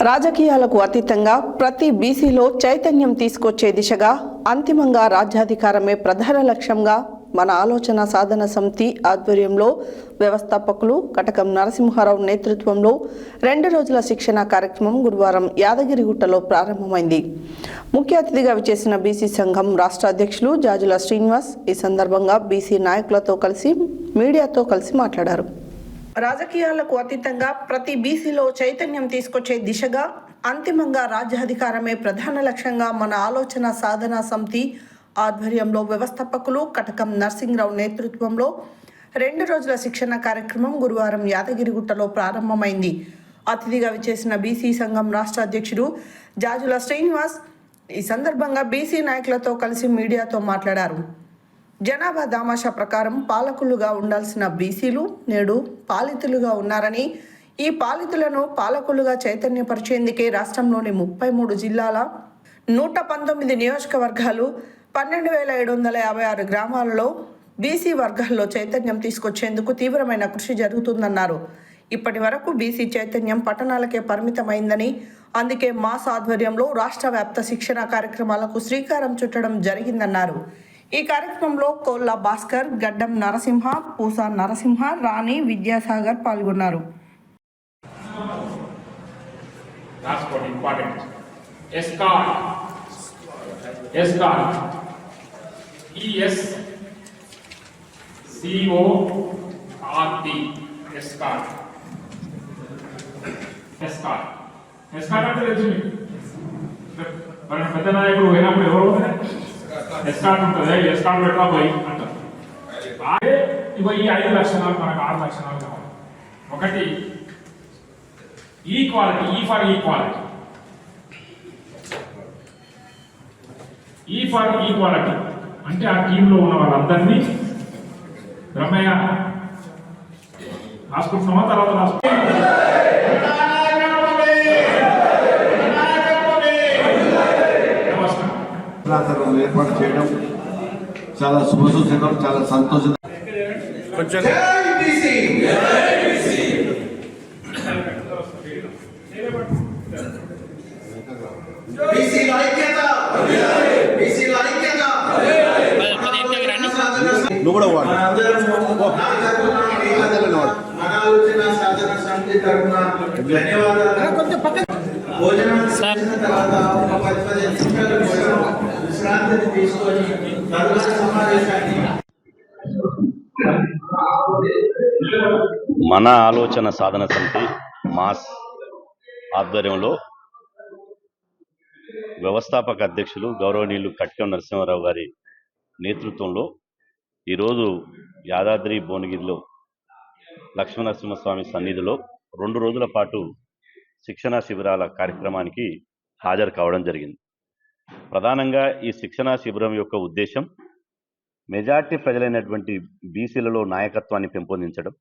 రాజకీయాలకు అతీతంగా ప్రతి బీసీలో చైతన్యం తీసుకొచ్చే దిశగా అంతిమంగా రాజ్యాధికారమే ప్రధాన లక్ష్యంగా మన ఆలోచన సాధన సమితి ఆధ్వర్యంలో వ్యవస్థాపకులు కటకం నరసింహారావు నేతృత్వంలో రెండు రోజుల శిక్షణ కార్యక్రమం గురువారం యాదగిరిగుట్టలో ప్రారంభమైంది. ముఖ్య అతిథిగా విచేసిన బీసీ సంఘం రాష్ట్ర అధ్యక్షులు జాజుల శ్రీనివాస్ ఈ సందర్భంగా బీసీ నాయకులతో కలిసి మీడియాతో కలిసి మాట్లాడారు. రాజకీయాలకు అతీతంగా ప్రతి బీసీలో చైతన్యం తీసుకొచ్చే దిశగా అంతిమంగా రాజ్యాధికారమే ప్రధాన లక్ష్యంగా మన ఆలోచన సాధన సమితి ఆధ్వర్యంలో వ్యవస్థాపకులు కటకం నర్సింగ్రావు నేతృత్వంలో రెండు రోజుల శిక్షణ కార్యక్రమం గురువారం యాదగిరిగుట్టలో ప్రారంభమైంది. అతిథిగా విచేసిన బీసీ సంఘం రాష్ట్ర అధ్యక్షుడు జాజుల శ్రీనివాస్ ఈ సందర్భంగా బీసీ నాయకులతో కలిసి మీడియాతో మాట్లాడారు. జనాభా దామాషా ప్రకారం పాలకులుగా ఉండాల్సిన బీసీలు నేడు పాలితులుగా ఉన్నారని ఈ పాలితులను పాలకులుగా చైతన్యపరిచేందుకే రాష్ట్రంలోని ముప్పై మూడు జిల్లాల నూట పంతొమ్మిది నియోజకవర్గాలు పన్నెండు వేల ఏడు వందల యాభై ఆరు గ్రామాలలో బీసీ వర్గాల్లో చైతన్యం తీసుకొచ్చేందుకు తీవ్రమైన కృషి జరుగుతుందన్నారు. ఇప్పటి వరకు బీసీ చైతన్యం పట్టణాలకే పరిమితమైందని అందుకే మాస్ ఆధ్వర్యంలో రాష్ట్ర వ్యాప్త శిక్షణ కార్యక్రమాలకు శ్రీకారం చుట్టడం జరిగిందన్నారు. ఈ కార్యక్రమంలో కోల్లా భాస్కర్ గడ్డం నరసింహ పూసా నరసింహ రాణి విద్యాసాగర్ పాల్గొన్నారు. అంటే పెద్ద నాయకుడు పోయినప్పుడు ఎవరు ఎస్కాట్ ఉంటుంది ఎస్కాట్ పెట్టా పోయి అంటారు. అదే ఈ ఐదు లక్షణాలు మనకు ఆరు లక్షణాలు కావాలి. ఒకటి equality E for equality E for equality అంటే ఆ టీంలో ఉన్న వాళ్ళందరినీ బ్రహ్మయ్య రాసుకుంటున్నామా తర్వాత రాసుకుంటాం ప్రార్థనలు ఏర్పాటు చేయడం చాలా శుభసూచకం చాలా సంతోషం. ఐక్యత నువ్వు కూడా వాడు. ధన్యవాదాలు. భోజనం చేసిన తర్వాత ఒక పది పదిహేను నిమిషాలు భోజనం విశ్రాంతిని తీసుకొని తరువాత సమావేశాన్ని మన ఆలోచన సాధన సమితి మాస్ ఆధ్వర్యంలో వ్యవస్థాపక అధ్యక్షులు గౌరవనీయులు కట్కం నరసింహారావు గారి నేతృత్వంలో ఈరోజు యాదాద్రి భువనగిరిలో లక్ష్మీనరసింహస్వామి సన్నిధిలో రెండు రోజుల పాటు శిక్షణా శిబిరాల కార్యక్రమానికి హాజరు కావడం జరిగింది. ప్రధానంగా ఈ శిక్షణా శిబిరం యొక్క ఉద్దేశం మెజార్టీ ప్రజలైనటువంటి బీసీలలో నాయకత్వాన్ని పెంపొందించడం.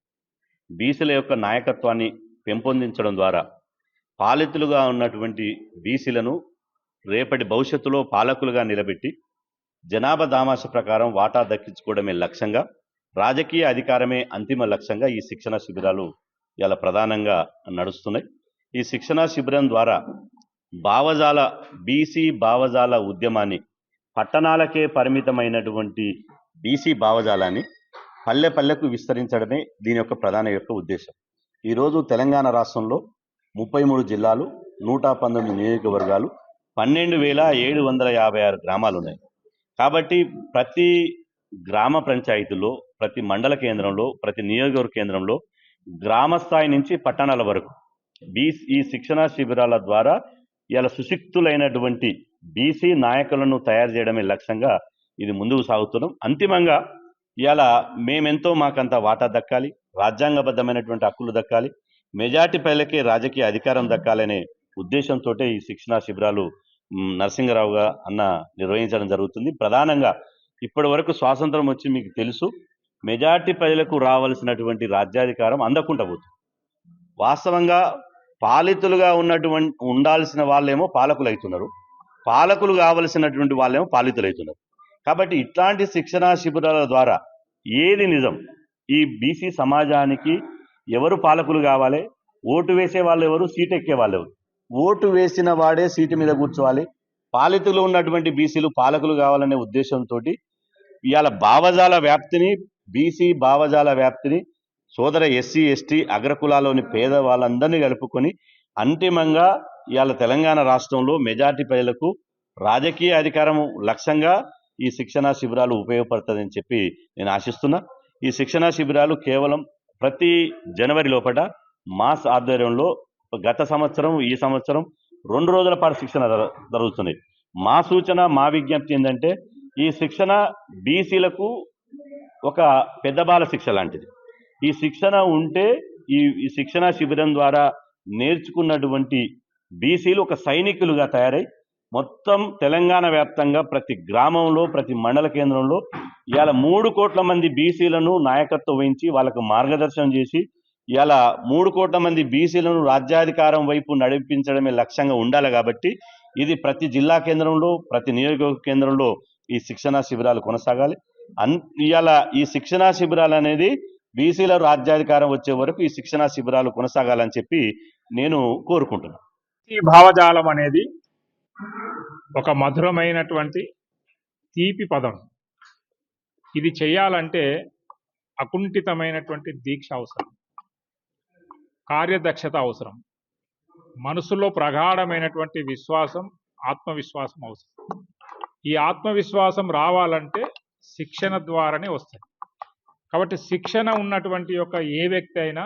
బీసీల యొక్క నాయకత్వాన్ని పెంపొందించడం ద్వారా పాలితులుగా ఉన్నటువంటి బీసీలను రేపటి భవిష్యత్తులో పాలకులుగా నిలబెట్టి జనాభా దామాష ప్రకారం వాటా దక్కించుకోవడమే లక్ష్యంగా రాజకీయ అధికారమే అంతిమ లక్ష్యంగా ఈ శిక్షణ శిబిరాలు ఇలా ప్రధానంగా నడుస్తున్నాయి. ఈ శిక్షణ శిబిరం ద్వారా భావజాల బీసీ భావజాల ఉద్యమాన్ని పట్టణాలకే పరిమితమైనటువంటి బీసీ భావజాలాన్ని పల్లె పల్లెకు విస్తరించడమే దీని యొక్క ప్రధాన యొక్క ఉద్దేశం. ఈరోజు తెలంగాణ రాష్ట్రంలో ముప్పై మూడు జిల్లాలు నూట పంతొమ్మిది నియోజకవర్గాలు పన్నెండు వేల ఏడు వందల యాభై ఆరు గ్రామాలు ఉన్నాయి కాబట్టి ప్రతి గ్రామ పంచాయతీలో ప్రతి మండల కేంద్రంలో ప్రతి నియోజకవర్గ కేంద్రంలో గ్రామ స్థాయి నుంచి పట్టణాల వరకు బీ ఈ శిక్షణా శిబిరాల ద్వారా ఇలా సుశిక్తులైనటువంటి బీసీ నాయకులను తయారు చేయడమే లక్ష్యంగా ఇది ముందుకు సాగుతున్నాం. అంతిమంగా ఇలా మేమెంతో మాకంత వాటా దక్కాలి రాజ్యాంగబద్ధమైనటువంటి హక్కులు దక్కాలి మెజార్టీ ప్రజలకే రాజకీయ అధికారం దక్కాలనే ఉద్దేశంతో ఈ శిక్షణా శిబిరాలు మ్, నరసింహరావుగా అన్న నిర్వహించడం జరుగుతుంది. ప్రధానంగా ఇప్పటి వరకు స్వాతంత్రం వచ్చి మీకు తెలుసు మెజార్టీ ప్రజలకు రావాల్సినటువంటి రాజ్యాధికారం అందకుండా పోతుంది. వాస్తవంగా పాలితులుగా ఉన్నటువంటి ఉండాల్సిన వాళ్ళేమో పాలకులు అవుతున్నారు పాలకులు కావలసినటువంటి వాళ్ళేమో పాలితులు అవుతున్నారు కాబట్టి ఇట్లాంటి శిక్షణా శిబిరాల ద్వారా ఏది నిజం? ఈ బీసీ సమాజానికి ఎవరు పాలకులు కావాలి? ఓటు వేసే వాళ్ళు ఎవరు సీట్ ఎక్కే వాళ్ళు ఎవరు ఓటు వేసిన వాడే సీటు మీద కూర్చోవాలి. పాలితులు ఉన్నటువంటి బీసీలు పాలకులు కావాలనే ఉద్దేశంతో ఇవాళ భావజాల వ్యాప్తిని బీసీ భావజాల వ్యాప్తిని సోదర ఎస్సీ ఎస్టీ అగ్రకులాలోని పేద వాళ్ళందరినీ కలుపుకొని అంతిమంగా ఇవాళ తెలంగాణ రాష్ట్రంలో మెజార్టీ ప్రజలకు రాజకీయ అధికారం లక్ష్యంగా ఈ శిక్షణా శిబిరాలు ఉపయోగపడుతుందని చెప్పి నేను ఆశిస్తున్నా. ఈ శిక్షణా శిబిరాలు కేవలం ప్రతి జనవరి లోపల మాస్ ఆధ్వర్యంలో గత సంవత్సరం ఈ సంవత్సరం రెండు రోజుల పాటు శిక్షణ జరుగుతుంది మా సూచన మా విజ్ఞప్తి ఏంటంటే ఈ శిక్షణ బీసీలకు ఒక పెద్ద బాల శిక్ష లాంటిది. ఈ శిక్షణ ఉంటే ఈ ఈ శిక్షణ శిబిరం ద్వారా నేర్చుకున్నటువంటి బీసీలు ఒక సైనికులుగా తయారై మొత్తం తెలంగాణ వ్యాప్తంగా ప్రతి గ్రామంలో ప్రతి మండల కేంద్రంలో ఇవాళ మూడు కోట్ల మంది బీసీలను నాయకత్వం వహించి వాళ్ళకు మార్గదర్శనం చేసి ఇవాళ మూడు కోట్ల మంది బీసీలను రాజ్యాధికారం వైపు నడిపించడమే లక్ష్యంగా ఉండాలి కాబట్టి ఇది ప్రతి జిల్లా కేంద్రంలో ప్రతి నియోజకవర్గ కేంద్రంలో ఈ శిక్షణా శిబిరాలు కొనసాగాలి. అన్ ఇవాళ ఈ శిక్షణా శిబిరాలు అనేది బీసీల రాజ్యాధికారం వచ్చే వరకు ఈ శిక్షణా శిబిరాలు కొనసాగాలని చెప్పి నేను కోరుకుంటున్నాను ఈ భావజాలం అనేది ఒక మధురమైనటువంటి తీపి పదం. ఇది చేయాలంటే అకుంఠితమైనటువంటి దీక్ష అవసరం. కార్యదక్షత అవసరం. మనసులో ప్రగాఢమైనటువంటి విశ్వాసం ఆత్మవిశ్వాసం అవసరం. ఈ ఆత్మవిశ్వాసం రావాలంటే శిక్షణ ద్వారానే వస్తుంది కాబట్టి శిక్షణ ఉన్నటువంటి యొక్క ఏ వ్యక్తి అయినా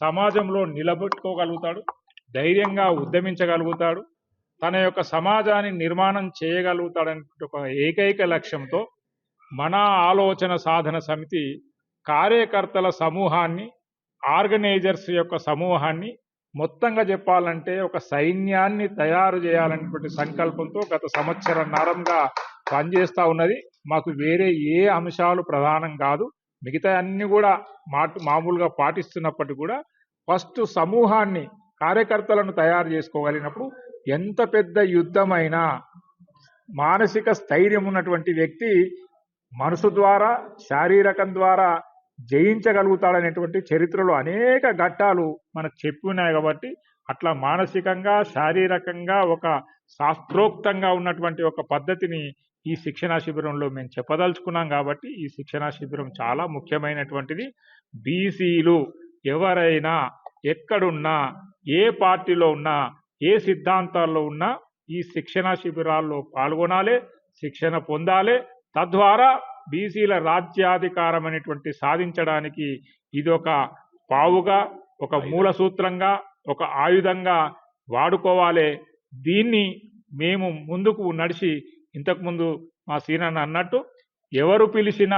సమాజంలో నిలబెట్టుకోగలుగుతాడు ధైర్యంగా ఉద్యమించగలుగుతాడు తన యొక్క సమాజాన్ని నిర్మాణం చేయగలుగుతాడనే ఒక ఏకైక లక్ష్యంతో మన ఆలోచన సాధన సమితి కార్యకర్తల సమూహాన్ని ఆర్గనైజర్స్ యొక్క సమూహాన్ని మొత్తంగా చెప్పాలంటే ఒక సైన్యాన్ని తయారు చేయాలనేటువంటి సంకల్పంతో గత సంవత్సరం నరంగా పనిచేస్తూ ఉన్నది. మాకు వేరే ఏ అంశాలు ప్రధానం కాదు. మిగతా అన్ని కూడా మాటు మామూలుగా పాటిస్తున్నప్పటికీ కూడా ఫస్ట్ సమూహాన్ని కార్యకర్తలను తయారు చేసుకోగలిగినప్పుడు ఎంత పెద్ద యుద్ధమైనా మానసిక స్థైర్యం ఉన్నటువంటి వ్యక్తి మనసు ద్వారా శారీరకం ద్వారా జయించగలుగుతాడనేటువంటి చరిత్రలో అనేక ఘట్టాలు మనకు చెప్పి ఉన్నాయి కాబట్టి అట్లా మానసికంగా శారీరకంగా ఒక శాస్త్రోక్తంగా ఉన్నటువంటి ఒక పద్ధతిని ఈ శిక్షణా శిబిరంలో మేము చెప్పదలుచుకున్నాం కాబట్టి ఈ శిక్షణా శిబిరం చాలా ముఖ్యమైనటువంటిది. బీసీలు ఎవరైనా ఎక్కడున్నా ఏ పార్టీలో ఉన్నా ఏ సిద్ధాంతాల్లో ఉన్నా ఈ శిక్షణా శిబిరాల్లో పాల్గొనాలి శిక్షణ పొందాలి. తద్వారా బీసీల రాజ్యాధికారం అనేటువంటి సాధించడానికి ఇది ఒక పావుగా ఒక మూల సూత్రంగా ఒక ఆయుధంగా వాడుకోవాలి. దీన్ని మేము ముందుకు నడిచి ఇంతకుముందు మా సీనన్న అన్నట్టు ఎవరు పిలిచినా